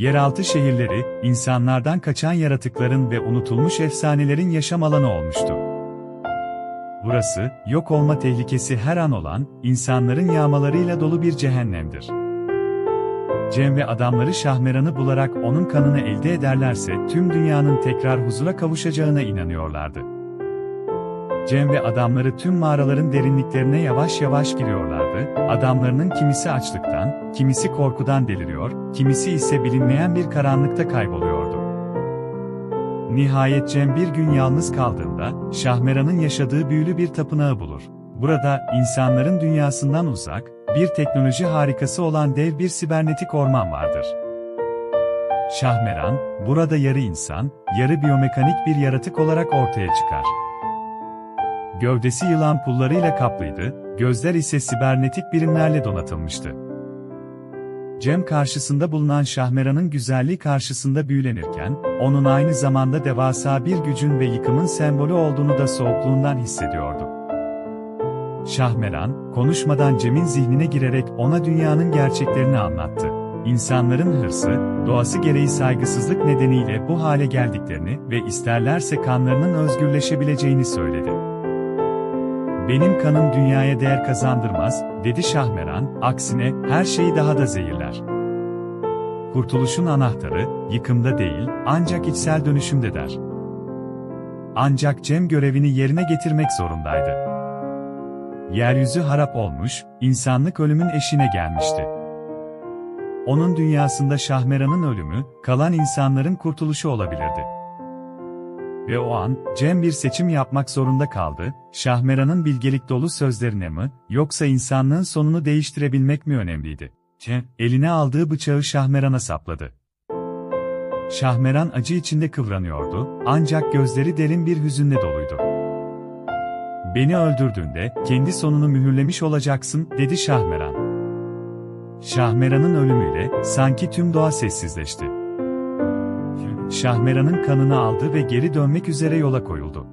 Yeraltı şehirleri, insanlardan kaçan yaratıkların ve unutulmuş efsanelerin yaşam alanı olmuştu. Burası, yok olma tehlikesi her an olan, insanların yağmalarıyla dolu bir cehennemdir. Cem ve adamları Şahmeran'ı bularak onun kanını elde ederlerse tüm dünyanın tekrar huzura kavuşacağına inanıyorlardı. Cem ve adamları tüm mağaraların derinliklerine yavaş yavaş giriyorlardı. Adamlarının kimisi açlıktan, kimisi korkudan deliriyor, kimisi ise bilinmeyen bir karanlıkta kayboluyordu. Nihayet Cem bir gün yalnız kaldığında, Şahmeran'ın yaşadığı büyülü bir tapınağı bulur. Burada, insanların dünyasından uzak, bir teknoloji harikası olan dev bir sibernetik orman vardır. Şahmeran, burada yarı insan, yarı biyomekanik bir yaratık olarak ortaya çıkar. Gövdesi yılan pullarıyla kaplıydı, gözler ise sibernetik birimlerle donatılmıştı. Cem karşısında bulunan Şahmeran'ın güzelliği karşısında büyülenirken, onun aynı zamanda devasa bir gücün ve yıkımın sembolü olduğunu da soğukluğundan hissediyordu. Şahmeran, konuşmadan Cem'in zihnine girerek ona dünyanın gerçeklerini anlattı. İnsanların hırsı, doğası gereği saygısızlık nedeniyle bu hale geldiklerini ve isterlerse kanlarının özgürleşebileceğini söyledi. Benim kanım dünyaya değer kazandırmaz, dedi Şahmeran, aksine her şeyi daha da zehirler. Kurtuluşun anahtarı, yıkımda değil, ancak içsel dönüşümde der. Ancak Cem görevini yerine getirmek zorundaydı. Yeryüzü harap olmuş, insanlık ölümün eşine gelmişti. Onun dünyasında Şahmeran'ın ölümü, kalan insanların kurtuluşu olabilirdi. Ve o an, Cem bir seçim yapmak zorunda kaldı, Şahmeran'ın bilgelik dolu sözlerine mi, yoksa insanlığın sonunu değiştirebilmek mi önemliydi? Cem, eline aldığı bıçağı Şahmeran'a sapladı. Şahmeran acı içinde kıvranıyordu, ancak gözleri derin bir hüzünle doluydu. Beni öldürdüğünde, kendi sonunu mühürlemiş olacaksın, dedi Şahmeran. Şahmeran'ın ölümüyle, sanki tüm doğa sessizleşti. Şahmeran'ın kanını aldı ve geri dönmek üzere yola koyuldu.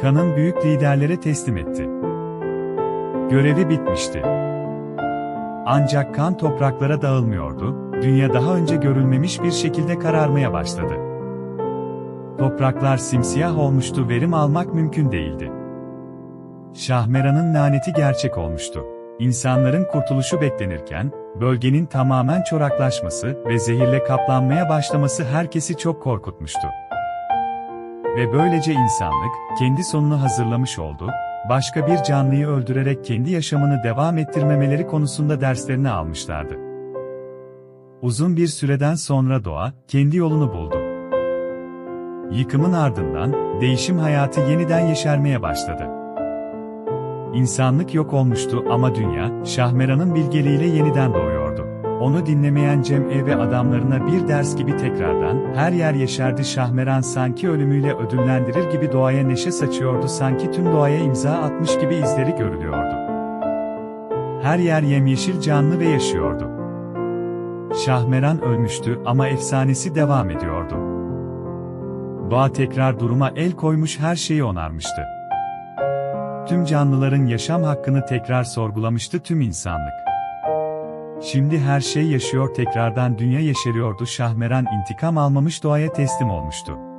Kanın büyük liderlere teslim etti. Görevi bitmişti. Ancak kan topraklara dağılmıyordu, dünya daha önce görülmemiş bir şekilde kararmaya başladı. Topraklar simsiyah olmuştu verim almak mümkün değildi. Şahmeran'ın laneti gerçek olmuştu. İnsanların kurtuluşu beklenirken, bölgenin tamamen çoraklaşması ve zehirle kaplanmaya başlaması herkesi çok korkutmuştu. Ve böylece insanlık, kendi sonunu hazırlamış oldu, başka bir canlıyı öldürerek kendi yaşamını devam ettirmemeleri konusunda derslerini almışlardı. Uzun bir süreden sonra doğa, kendi yolunu buldu. Yıkımın ardından, değişim hayatı yeniden yeşermeye başladı. İnsanlık yok olmuştu ama dünya, Şahmeran'ın bilgeliğiyle yeniden doğuyordu. Onu dinlemeyen Cem E ve adamlarına bir ders gibi tekrardan, her yer yeşerdi Şahmeran sanki ölümüyle ödüllendirir gibi doğaya neşe saçıyordu sanki tüm doğaya imza atmış gibi izleri görülüyordu. Her yer yemyeşil canlı ve yaşıyordu. Şahmeran ölmüştü ama efsanesi devam ediyordu. Doğa tekrar duruma el koymuş her şeyi onarmıştı. Tüm canlıların yaşam hakkını tekrar sorgulamıştı tüm insanlık. Şimdi her şey yaşıyor tekrardan dünya yeşeriyordu Şahmeran intikam almamış doğaya teslim olmuştu.